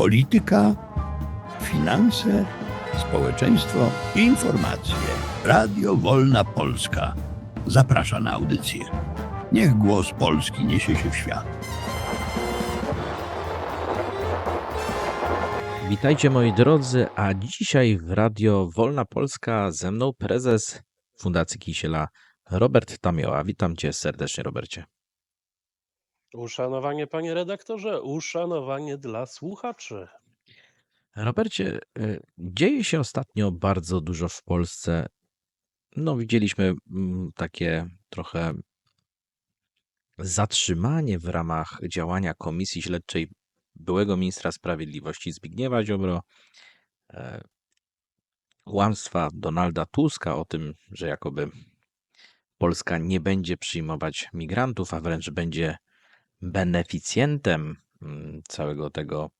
Polityka, finanse, społeczeństwo i informacje. Radio Wolna Polska zaprasza na audycję. Niech głos Polski niesie się w świat. Witajcie moi drodzy, a dzisiaj w Radio Wolna Polska ze mną prezes Fundacji Kisiela Robert Tamioła. Witam cię serdecznie, Robercie. Uszanowanie, panie redaktorze, uszanowanie dla słuchaczy. Robercie, y, dzieje się ostatnio bardzo dużo w Polsce. No, widzieliśmy mm, takie trochę zatrzymanie w ramach działania Komisji Śledczej byłego ministra sprawiedliwości Zbigniewa Ziobro, e, kłamstwa Donalda Tuska o tym, że jakoby Polska nie będzie przyjmować migrantów, a wręcz będzie beneficjentem mm, całego tego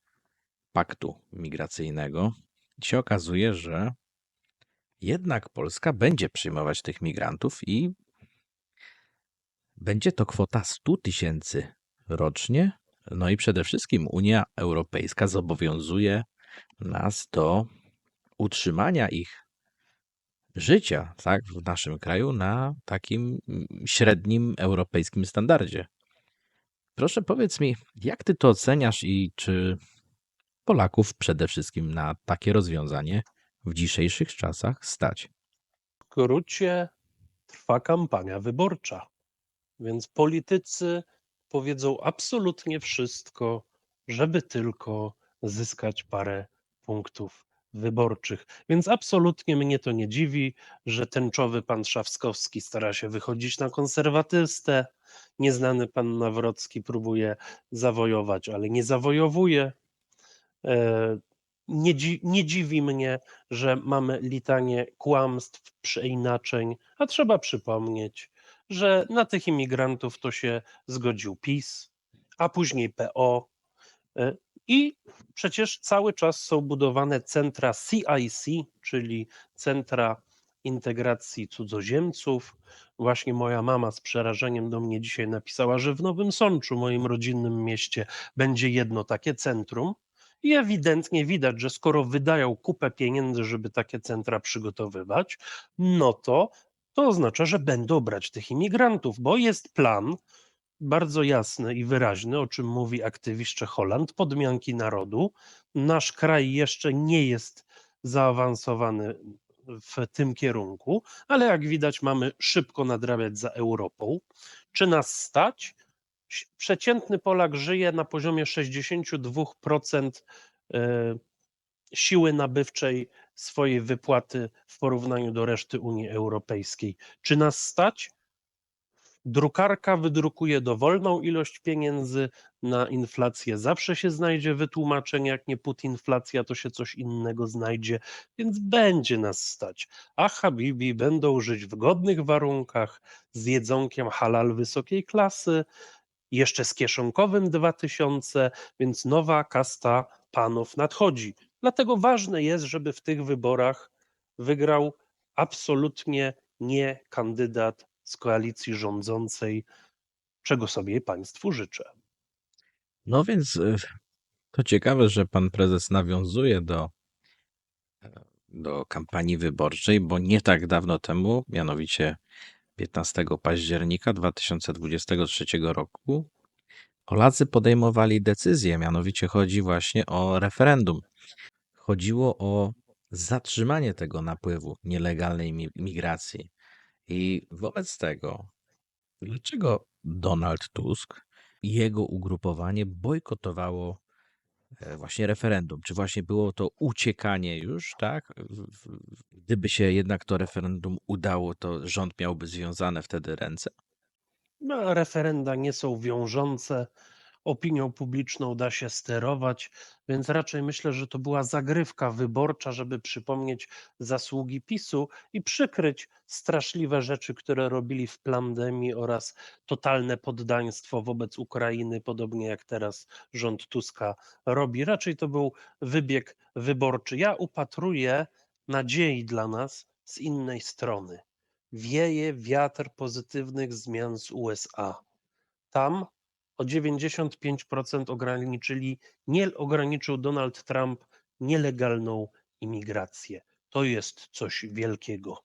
paktu migracyjnego. Się okazuje, że jednak Polska będzie przyjmować tych migrantów i będzie to kwota 100 tysięcy rocznie. No i przede wszystkim Unia Europejska zobowiązuje nas do utrzymania ich życia tak, w naszym kraju na takim mm, średnim europejskim standardzie. Proszę powiedz mi, jak ty to oceniasz i czy Polaków przede wszystkim na takie rozwiązanie w dzisiejszych czasach stać? W skrócie trwa kampania wyborcza, więc politycy powiedzą absolutnie wszystko, żeby tylko zyskać parę punktów wyborczych. Więc absolutnie mnie to nie dziwi, że tęczowy pan Szawskowski stara się wychodzić na konserwatystę, nieznany pan Nawrocki próbuje zawojować, ale nie zawojowuje. E, Nie, nie dziwi mnie, że mamy litanie kłamstw, przeinaczeń, a trzeba przypomnieć, że na tych imigrantów to się zgodził PiS, a później PO. e, I przecież cały czas są budowane centra CIC, czyli centra integracji cudzoziemców. Właśnie moja mama z przerażeniem do mnie dzisiaj napisała, że w Nowym Sączu, moim rodzinnym mieście, będzie jedno takie centrum. I ewidentnie widać, że skoro wydają kupę pieniędzy, żeby takie centra przygotowywać, no to to oznacza, że będą brać tych imigrantów, bo jest plan bardzo jasny i wyraźny, o czym mówi aktywistcze Holand, podmianki narodu. Nasz kraj jeszcze nie jest zaawansowany w tym kierunku, ale jak widać, mamy szybko nadrabiać za Europą. Czy nas stać? Przeciętny Polak żyje na poziomie 62% e, siły nabywczej swojej wypłaty w porównaniu do reszty Unii Europejskiej. Czy nas stać? Drukarka wydrukuje dowolną ilość pieniędzy na inflację. Zawsze się znajdzie wytłumaczenie, jak nie putinflacja, to się coś innego znajdzie, więc będzie nas stać. A Habibi będą żyć w godnych warunkach, z jedzonkiem halal wysokiej klasy, jeszcze z kieszonkowym 2000, więc nowa kasta panów nadchodzi. Dlatego ważne jest, żeby w tych wyborach wygrał absolutnie nie kandydat z koalicji rządzącej, czego sobie Państwu życzę. No więc y, to ciekawe, że pan prezes nawiązuje do, e, do kampanii wyborczej, bo nie tak dawno temu, mianowicie 15 października 2023 roku, Polacy podejmowali decyzję, mianowicie chodzi właśnie o referendum. Chodziło o zatrzymanie tego napływu nielegalnej mi- migracji. I wobec tego, dlaczego Donald Tusk i jego ugrupowanie bojkotowało e, właśnie referendum? Czy właśnie było to uciekanie już, tak? Gdyby się jednak to referendum udało, to rząd miałby związane wtedy ręce? No, referenda nie są wiążące, opinią publiczną da się sterować, więc raczej myślę, że to była zagrywka wyborcza, żeby przypomnieć zasługi PiSu i przykryć straszliwe rzeczy, które robili w pandemii oraz totalne poddaństwo wobec Ukrainy, podobnie jak teraz rząd Tuska robi. Raczej to był wybieg wyborczy. Ja upatruję nadziei dla nas z innej strony wieje wiatr pozytywnych zmian z USA. Tam o 95% ograniczyli, nie ograniczył Donald Trump nielegalną imigrację. To jest coś wielkiego.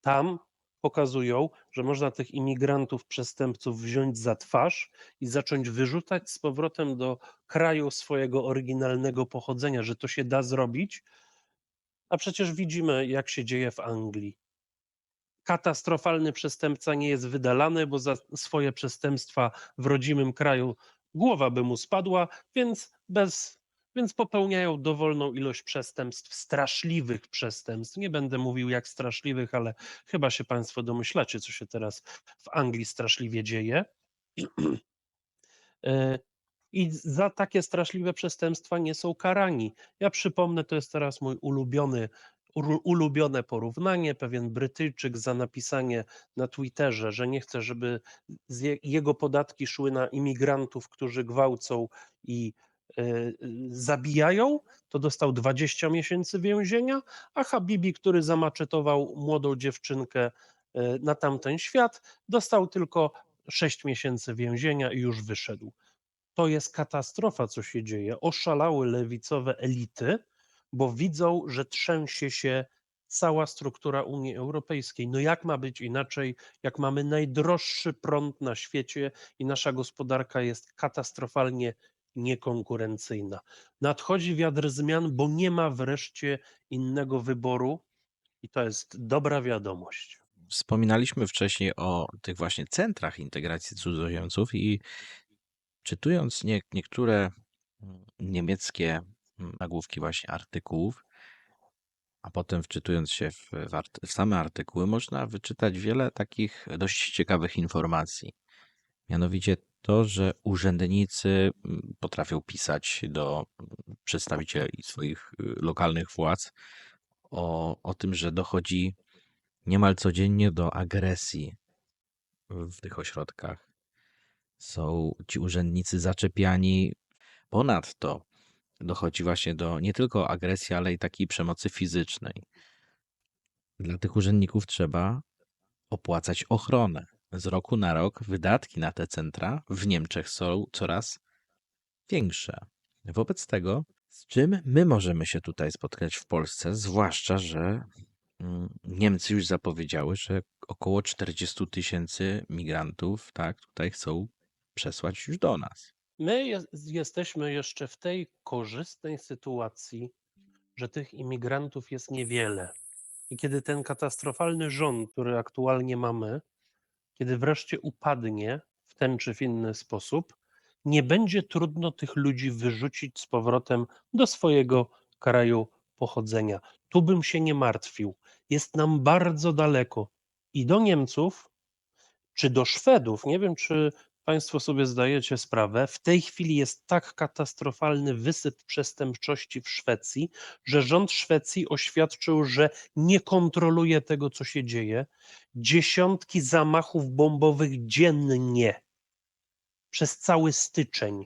Tam pokazują, że można tych imigrantów, przestępców wziąć za twarz i zacząć wyrzucać z powrotem do kraju swojego oryginalnego pochodzenia, że to się da zrobić. A przecież widzimy, jak się dzieje w Anglii. Katastrofalny przestępca nie jest wydalany, bo za swoje przestępstwa w rodzimym kraju głowa by mu spadła, więc bez więc popełniają dowolną ilość przestępstw, straszliwych przestępstw. Nie będę mówił jak straszliwych, ale chyba się Państwo domyślacie, co się teraz w Anglii straszliwie dzieje. E, I za takie straszliwe przestępstwa nie są karani. Ja przypomnę, to jest teraz mój ulubiony, ulu- ulubione porównanie. Pewien Brytyjczyk za napisanie na Twitterze, że nie chce, żeby jego podatki szły na imigrantów, którzy gwałcą i e, zabijają, to dostał 20 miesięcy więzienia, a Habibi, który zamaczetował młodą dziewczynkę e, na tamten świat, dostał tylko 6 miesięcy więzienia i już wyszedł. To jest katastrofa, co się dzieje. Oszalały lewicowe elity, bo widzą, że trzęsie się cała struktura Unii Europejskiej. No jak ma być inaczej, jak mamy najdroższy prąd na świecie i nasza gospodarka jest katastrofalnie niekonkurencyjna. Nadchodzi wiatr zmian, bo nie ma wreszcie innego wyboru i to jest dobra wiadomość. Wspominaliśmy wcześniej o tych właśnie centrach integracji cudzoziemców i czytując nie, niektóre mm, niemieckie nagłówki właśnie artykułów, a potem wczytując się w, w, w same artykuły, można wyczytać wiele takich dość ciekawych informacji. Mianowicie to, że urzędnicy potrafią pisać do przedstawicieli swoich y, lokalnych władz o, o tym, że dochodzi niemal codziennie do agresji w tych ośrodkach. Są ci urzędnicy zaczepiani. Ponadto dochodzi właśnie do nie tylko agresji, ale i takiej przemocy fizycznej. Dla tych urzędników trzeba opłacać ochronę. Z roku na rok wydatki na te centra w Niemczech są coraz większe. Wobec tego, z czym my możemy się tutaj spotkać w Polsce, zwłaszcza, że mm, Niemcy już zapowiedziały, że około 40 tysięcy migrantów tak, tutaj chcą przesłać już do nas. My jest, jesteśmy jeszcze w tej korzystnej sytuacji, że tych imigrantów jest niewiele. I kiedy ten katastrofalny rząd, który aktualnie mamy, kiedy wreszcie upadnie w ten czy w inny sposób, nie będzie trudno tych ludzi wyrzucić z powrotem do swojego kraju pochodzenia. Tu bym się nie martwił. Jest nam bardzo daleko i do Niemców, czy do Szwedów. Nie wiem, czy Państwo sobie zdajecie sprawę. W tej chwili jest tak katastrofalny wysyp przestępczości w Szwecji, że rząd Szwecji oświadczył, że nie kontroluje tego, co się dzieje. Dziesiątki zamachów bombowych dziennie przez cały styczeń.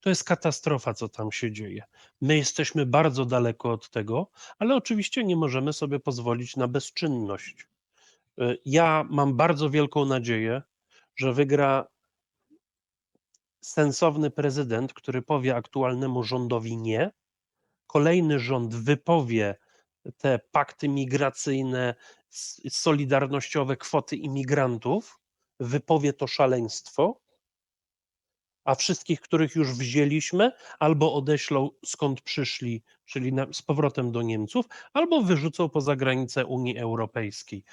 To jest katastrofa, co tam się dzieje. My jesteśmy bardzo daleko od tego, ale oczywiście nie możemy sobie pozwolić na bezczynność. Y, Ja mam bardzo wielką nadzieję, że wygra sensowny prezydent, który powie aktualnemu rządowi nie. Kolejny rząd wypowie te pakty migracyjne, solidarnościowe, kwoty imigrantów, wypowie to szaleństwo, a wszystkich, których już wzięliśmy, albo odeślą skąd przyszli, czyli z powrotem do Niemców, albo wyrzucą poza granicę Unii Europejskiej.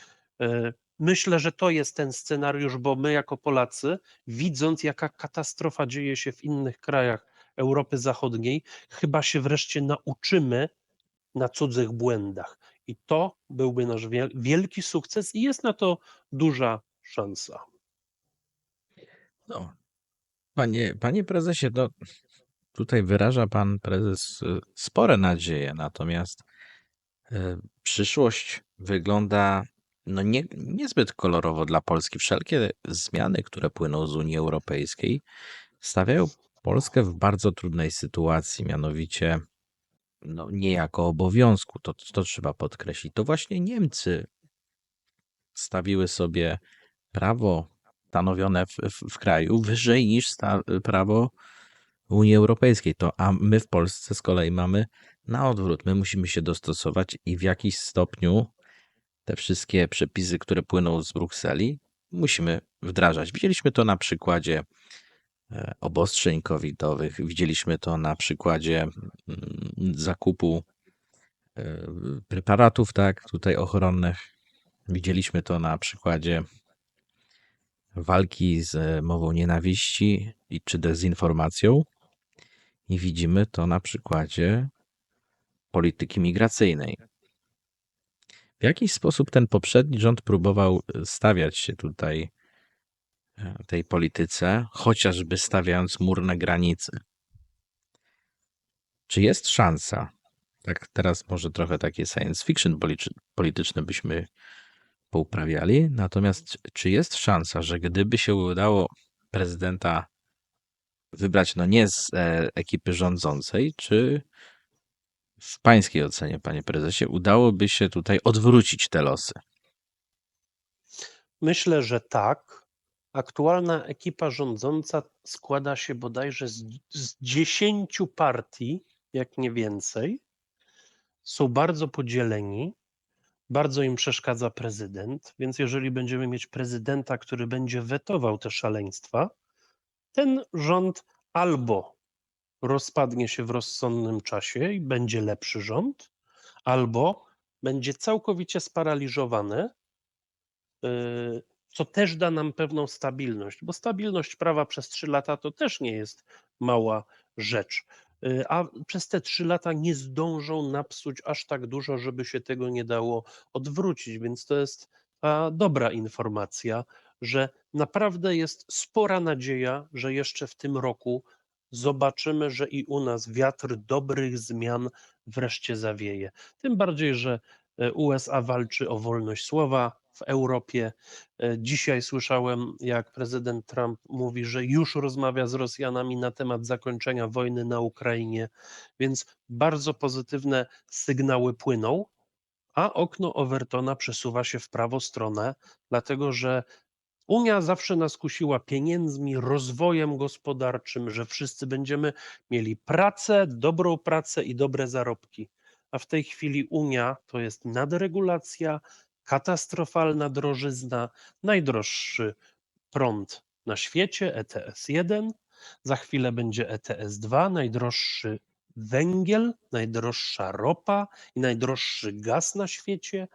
Myślę, że to jest ten scenariusz, bo my jako Polacy, widząc jaka katastrofa dzieje się w innych krajach Europy Zachodniej, chyba się wreszcie nauczymy na cudzych błędach. I to byłby nasz wiel- wielki sukces i jest na to duża szansa. No, panie, panie prezesie, no, tutaj wyraża pan prezes y, spore nadzieje, natomiast y, przyszłość wygląda no nie, niezbyt kolorowo dla Polski. Wszelkie zmiany, które płyną z Unii Europejskiej, stawiają Polskę w bardzo trudnej sytuacji, mianowicie no, niejako obowiązku, to, to trzeba podkreślić. To właśnie Niemcy stawiły sobie prawo stanowione w, w, w kraju wyżej niż sta, prawo Unii Europejskiej. To, a my w Polsce z kolei mamy na odwrót. My musimy się dostosować i w jakiś stopniu te wszystkie przepisy, które płyną z Brukseli, musimy wdrażać. Widzieliśmy to na przykładzie e, obostrzeń covidowych, widzieliśmy to na przykładzie mm, zakupu e, preparatów, tak, tutaj ochronnych. Widzieliśmy to na przykładzie walki z mową nienawiści i czy dezinformacją. I widzimy to na przykładzie polityki migracyjnej. W jakiś sposób ten poprzedni rząd próbował stawiać się tutaj e, tej polityce, chociażby stawiając mur na granicy. Czy jest szansa, tak teraz może trochę takie science fiction politycz- polityczne byśmy pouprawiali, natomiast czy jest szansa, że gdyby się udało prezydenta wybrać, no nie z e, ekipy rządzącej, czy w pańskiej ocenie, panie prezesie, udałoby się tutaj odwrócić te losy? Myślę, że tak. Aktualna ekipa rządząca składa się bodajże z, z 10 partii, jak nie więcej. Są bardzo podzieleni. Bardzo im przeszkadza prezydent, więc jeżeli będziemy mieć prezydenta, który będzie wetował te szaleństwa, ten rząd albo rozpadnie się w rozsądnym czasie i będzie lepszy rząd, albo będzie całkowicie sparaliżowany, yy, co też da nam pewną stabilność, bo stabilność prawa przez trzy lata to też nie jest mała rzecz. Yy, A przez te trzy lata nie zdążą napsuć aż tak dużo, żeby się tego nie dało odwrócić, więc to jest ta dobra informacja, że naprawdę jest spora nadzieja, że jeszcze w tym roku zobaczymy, że i u nas wiatr dobrych zmian wreszcie zawieje. Tym bardziej, że e, USA walczy o wolność słowa w Europie. E, Dzisiaj słyszałem, jak prezydent Trump mówi, że już rozmawia z Rosjanami na temat zakończenia wojny na Ukrainie, więc bardzo pozytywne sygnały płyną, a okno Overtona przesuwa się w prawą stronę, dlatego że Unia zawsze nas kusiła pieniędzmi, rozwojem gospodarczym, że wszyscy będziemy mieli pracę, dobrą pracę i dobre zarobki. A w tej chwili Unia to jest nadregulacja, katastrofalna drożyzna, najdroższy prąd na świecie, ETS 1, za chwilę będzie ETS 2, najdroższy węgiel, najdroższa ropa i najdroższy gaz na świecie.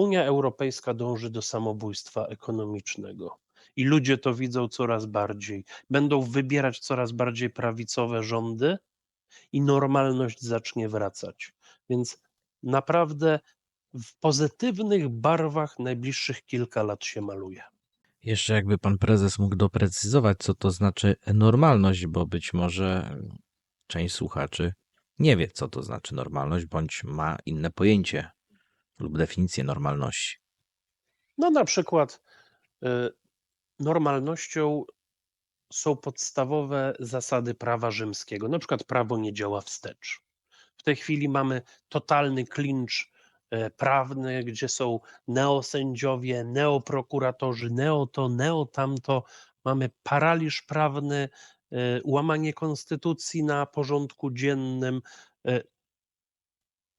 Unia Europejska dąży do samobójstwa ekonomicznego. I ludzie to widzą coraz bardziej. Będą wybierać coraz bardziej prawicowe rządy i normalność zacznie wracać. Więc naprawdę w pozytywnych barwach najbliższych kilka lat się maluje. Jeszcze jakby pan prezes mógł doprecyzować, co to znaczy normalność, bo być może część słuchaczy nie wie, co to znaczy normalność, bądź ma inne pojęcie lub definicję normalności. No na przykład y, normalnością są podstawowe zasady prawa rzymskiego. Na przykład prawo nie działa wstecz. W tej chwili mamy totalny klincz e, prawny, gdzie są neosędziowie, neoprokuratorzy, neo to, neo tamto. Mamy paraliż prawny, e, łamanie konstytucji na porządku dziennym.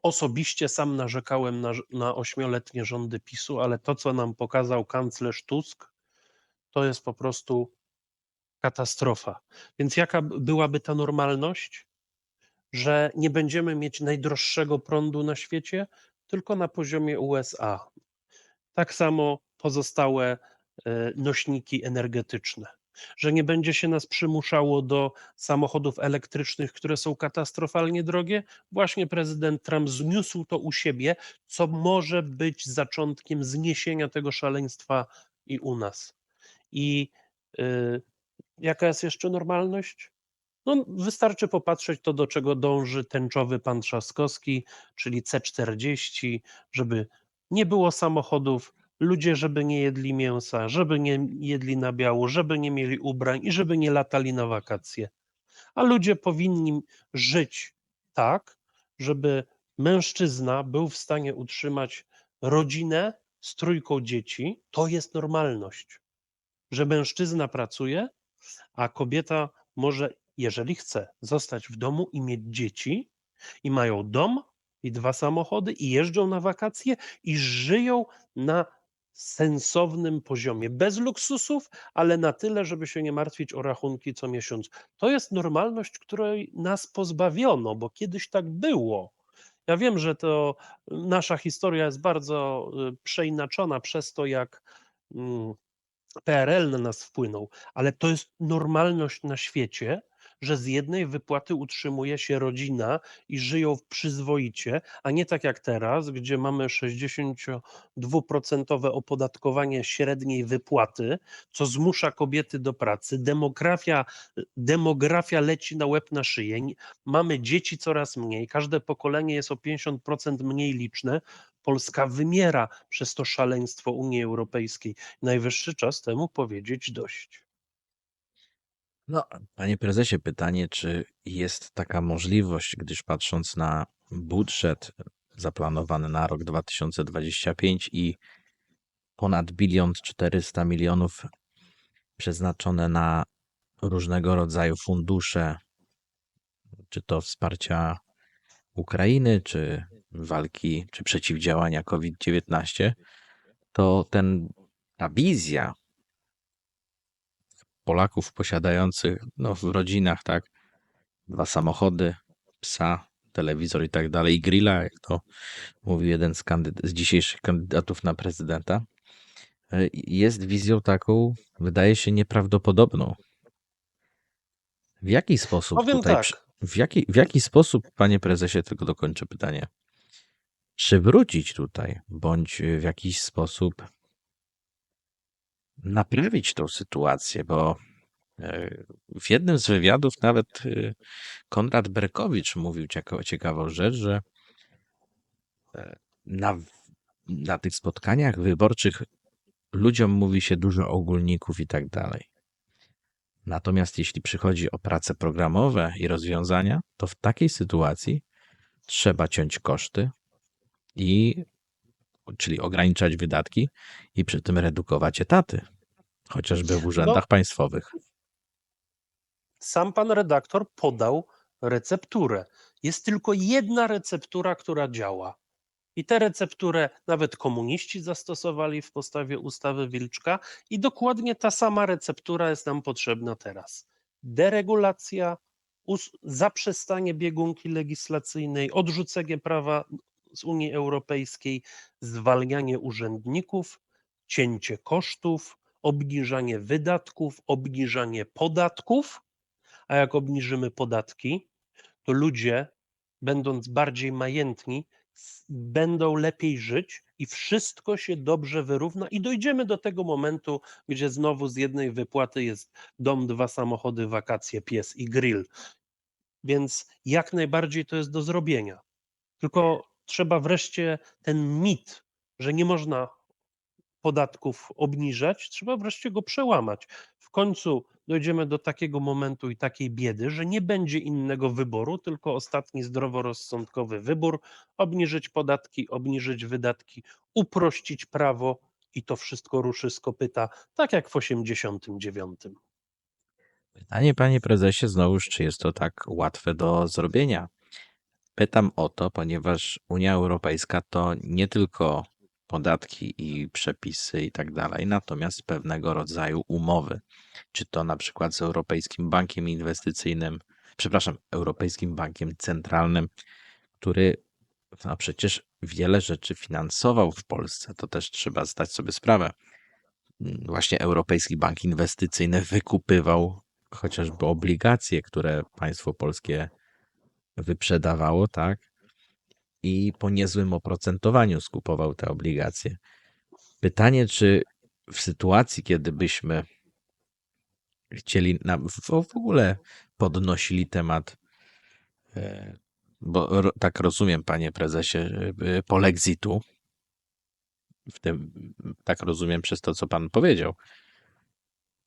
Osobiście sam narzekałem na, na ośmioletnie rządy PiSu, ale to, co nam pokazał kanclerz Tusk, to jest po prostu katastrofa. Więc jaka byłaby ta normalność? Że nie będziemy mieć najdroższego prądu na świecie, tylko na poziomie USA. Tak samo pozostałe e, nośniki energetyczne. Że nie będzie się nas przymuszało do samochodów elektrycznych, które są katastrofalnie drogie. Właśnie prezydent Trump zniósł to u siebie, co może być zaczątkiem zniesienia tego szaleństwa i u nas. I y, jaka jest jeszcze normalność? No, wystarczy popatrzeć to, do czego dąży tęczowy pan Trzaskowski, czyli C40, żeby nie było samochodów, ludzie, żeby nie jedli mięsa, żeby nie jedli nabiału, żeby nie mieli ubrań i żeby nie latali na wakacje. A ludzie powinni żyć tak, żeby mężczyzna był w stanie utrzymać rodzinę z trójką dzieci. To jest normalność. że mężczyzna pracuje, a kobieta może, jeżeli chce, zostać w domu i mieć dzieci, i mają dom, i dwa samochody, i jeżdżą na wakacje, i żyją na sensownym poziomie, bez luksusów, ale na tyle, żeby się nie martwić o rachunki co miesiąc. To jest normalność, której nas pozbawiono, bo kiedyś tak było. Ja wiem, że to nasza historia jest bardzo y, przeinaczona przez to, jak mm, PRL na nas wpłynął, ale to jest normalność na świecie, że z jednej wypłaty utrzymuje się rodzina i żyją przyzwoicie, a nie tak jak teraz, gdzie mamy 62% opodatkowanie średniej wypłaty, co zmusza kobiety do pracy. Demografia, demografia leci na łeb na szyję. Mamy dzieci coraz mniej, każde pokolenie jest o 50% mniej liczne. Polska wymiera przez to szaleństwo Unii Europejskiej. Najwyższy czas temu powiedzieć dość. No, panie prezesie, pytanie, czy jest taka możliwość, gdyż patrząc na budżet zaplanowany na rok 2025 i ponad bilion 400 milionów przeznaczone na różnego rodzaju fundusze, czy to wsparcia Ukrainy, czy walki, czy przeciwdziałania COVID-19, to ten, ta wizja Polaków posiadających no, w rodzinach, tak, dwa samochody, psa, telewizor i tak dalej, i grilla, jak to mówił jeden z, z dzisiejszych kandydatów na prezydenta, y, jest wizją taką, wydaje się, nieprawdopodobną. W jaki sposób Powiem tutaj, tak. w jaki, w jaki sposób, panie prezesie, tylko dokończę pytanie, przywrócić tutaj, bądź w jakiś sposób naprawić tą sytuację, bo e, w jednym z wywiadów nawet e, Konrad Berkowicz mówił cieka- ciekawą rzecz, że e, na, na tych spotkaniach wyborczych ludziom mówi się dużo ogólników i tak dalej. Natomiast jeśli przychodzi o prace programowe i rozwiązania, to w takiej sytuacji trzeba ciąć koszty i czyli ograniczać wydatki i przy tym redukować etaty, chociażby w urzędach państwowych. Sam pan redaktor podał recepturę. Jest tylko jedna receptura, która działa. I tę recepturę nawet komuniści zastosowali w postawie ustawy Wilczka, i dokładnie ta sama receptura jest nam potrzebna teraz. Deregulacja, zaprzestanie biegunki legislacyjnej, odrzucenie prawa z Unii Europejskiej, zwalnianie urzędników, cięcie kosztów, obniżanie wydatków, obniżanie podatków. A jak obniżymy podatki, to ludzie, będąc bardziej majętni, będą lepiej żyć i wszystko się dobrze wyrówna i dojdziemy do tego momentu, gdzie znowu z jednej wypłaty jest dom, dwa samochody, wakacje, pies i grill. Więc jak najbardziej to jest do zrobienia. Tylko trzeba wreszcie ten mit, że nie można podatków obniżać, trzeba wreszcie go przełamać. W końcu dojdziemy do takiego momentu i takiej biedy, że nie będzie innego wyboru, tylko ostatni zdroworozsądkowy wybór obniżyć podatki, obniżyć wydatki, uprościć prawo i to wszystko ruszy z kopyta, tak jak w 89. Pytanie, panie prezesie, znowuż, czy jest to tak łatwe do zrobienia? Pytam o to, ponieważ Unia Europejska to nie tylko podatki i przepisy i tak dalej, natomiast pewnego rodzaju umowy. Czy to na przykład z Europejskim Bankiem Inwestycyjnym, przepraszam, Europejskim Bankiem Centralnym, który no przecież wiele rzeczy finansował w Polsce. To też trzeba zdać sobie sprawę. Właśnie Europejski Bank Inwestycyjny wykupywał chociażby obligacje, które państwo polskie wyprzedawało, tak? I po niezłym oprocentowaniu skupował te obligacje. Pytanie, czy w sytuacji, kiedy byśmy chcieli na, w, w ogóle podnosili temat, e, bo tak rozumiem, panie prezesie, e, polexitu, w tym, tak rozumiem przez to, co pan powiedział,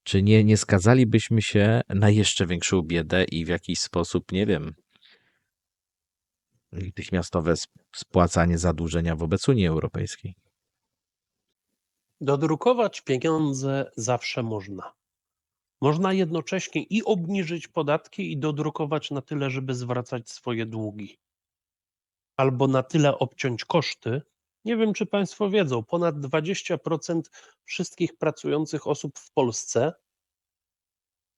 czy nie, nie skazalibyśmy się na jeszcze większą biedę i w jakiś sposób, nie wiem, natychmiastowe sp- spłacanie zadłużenia wobec Unii Europejskiej? Dodrukować pieniądze zawsze można. Można jednocześnie i obniżyć podatki, i dodrukować na tyle, żeby zwracać swoje długi. Albo na tyle obciąć koszty. Nie wiem, czy Państwo wiedzą, ponad 20% wszystkich pracujących osób w Polsce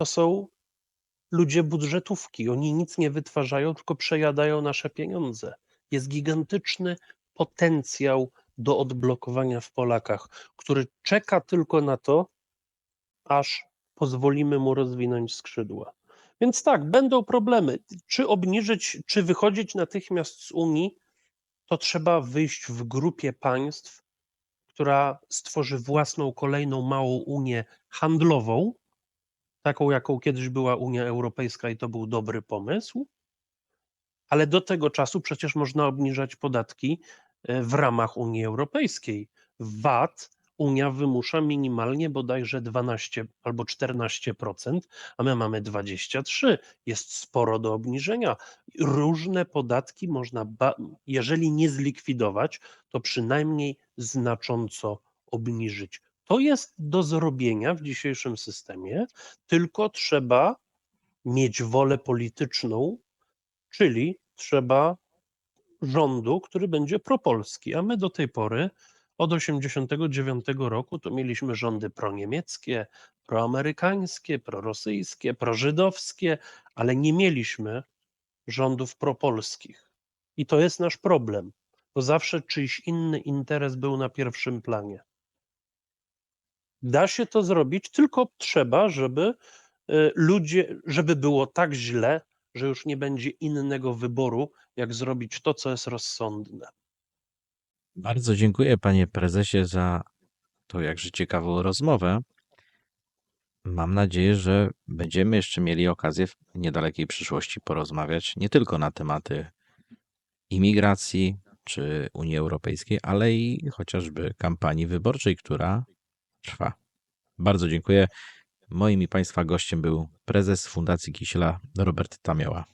to są ludzie budżetówki. Oni nic nie wytwarzają, tylko przejadają nasze pieniądze. Jest gigantyczny potencjał do odblokowania w Polakach, który czeka tylko na to, aż pozwolimy mu rozwinąć skrzydła. Więc tak, będą problemy. Czy obniżyć, czy wychodzić natychmiast z Unii, to trzeba wyjść w grupie państw, która stworzy własną kolejną małą Unię handlową, taką jaką kiedyś była Unia Europejska i to był dobry pomysł. Ale do tego czasu przecież można obniżać podatki e, w ramach Unii Europejskiej. VAT Unia wymusza minimalnie bodajże 12 albo 14%, a my mamy 23. Jest sporo do obniżenia. Różne podatki można, jeżeli nie zlikwidować, to przynajmniej znacząco obniżyć. To jest do zrobienia w dzisiejszym systemie, tylko trzeba mieć wolę polityczną, czyli trzeba rządu, który będzie propolski, a my do tej pory od 1989 roku to mieliśmy rządy proniemieckie, proamerykańskie, prorosyjskie, prożydowskie, ale nie mieliśmy rządów propolskich. I to jest nasz problem, bo zawsze czyjś inny interes był na pierwszym planie. Da się to zrobić, tylko trzeba, żeby y, ludzie, żeby było tak źle, że już nie będzie innego wyboru, jak zrobić to, co jest rozsądne. Bardzo dziękuję, panie prezesie, za tą jakże ciekawą rozmowę. Mam nadzieję, że będziemy jeszcze mieli okazję w niedalekiej przyszłości porozmawiać nie tylko na tematy imigracji czy Unii Europejskiej, ale i chociażby kampanii wyborczej, która trwa. Bardzo dziękuję. Moim i Państwa gościem był prezes Fundacji Kisiela Robert Tamioła.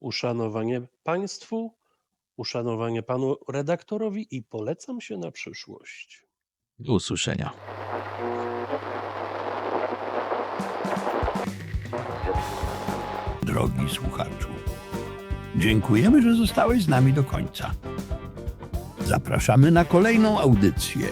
Uszanowanie państwu, uszanowanie panu redaktorowi i polecam się na przyszłość. Do usłyszenia. Drogi słuchaczu, dziękujemy, że zostałeś z nami do końca. Zapraszamy na kolejną audycję